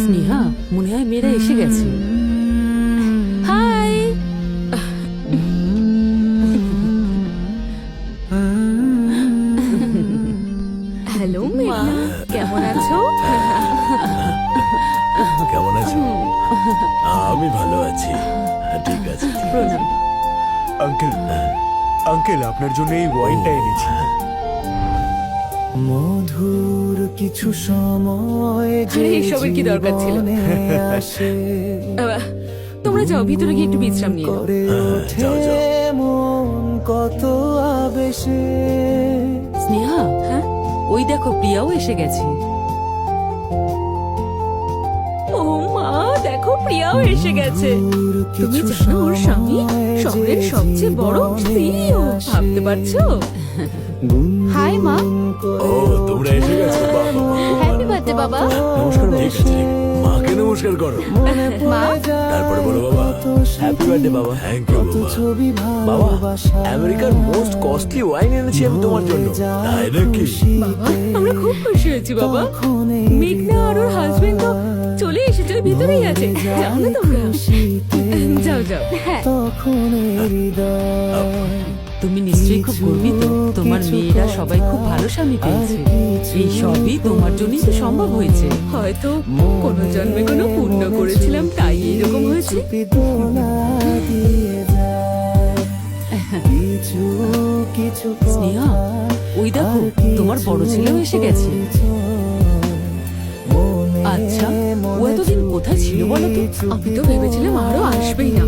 স্নেহা মনে হয় মেয়েরা এসে গেছে। হাই! হ্যালো মেঘনা কেমন আছো? কেমন আছো? আমি ভালো আছি। হ্যাঁ, ঠিক আছে। প্রণাম। আঙ্কেল আঙ্কেল আপনার জন্য এই ওয়াইনটা এনেছি। মধুর কিছু সময় কি দরকার ছিল? তোমরা যাও ভিতরে গিয়ে একটু বিশ্রাম নিয়ে নাও। যাও, যাও। মন কত আবেশে স্নেহা হ্যাঁ? ওই দেখো প্রিয়াও এসে গেছে ও মা দেখো প্রিয়াও এসে গেছে তুমি জানো ওর স্বামী শহরের সবচেয়ে বড় সিইও ভাবতে পারছ হাই মা ও তোমরা বার্থডে বাবা। নমস্কার ঠিক আছে মাকে নমস্কার করো। মা। তারপরে বলো বাবা হ্যাপি বার্থডে বাবা। থ্যাংক ইউ বাবা। ছবি বাবা ভালোবাসা আমেরিকার মোস্ট কস্টলি ওয়াইন এনেছি আমি তোমার জন্য। তাই নাকি? বাবা আমরা খুব খুশি হয়েছি বাবা। মেঘনা আর ওর হাজবেন্ড তো চলে এসেছে ওই ভিতরেই আছে। যাও না তোমরা। যাও যাও। হ্যাঁ তখন হৃদয় তুমি নিশ্চয়ই খুব গর্বিত। তোমার মেয়েরা সবাই খুব ভালো স্বামী পেয়েছে। এই সবই তোমার জন্যই তো সম্ভব হয়েছে। হয়তো কোনো জন্মে কোনো পুণ্য করেছিলাম তাই এরকম হয়েছে। স্নেহা ওই দেখো তোমার বড় ছেলেও এসে গেছে। আচ্ছা ও এতদিন কোথায় ছিল বলো তো? আমি তো ভেবেছিলাম আরও আসবেই না।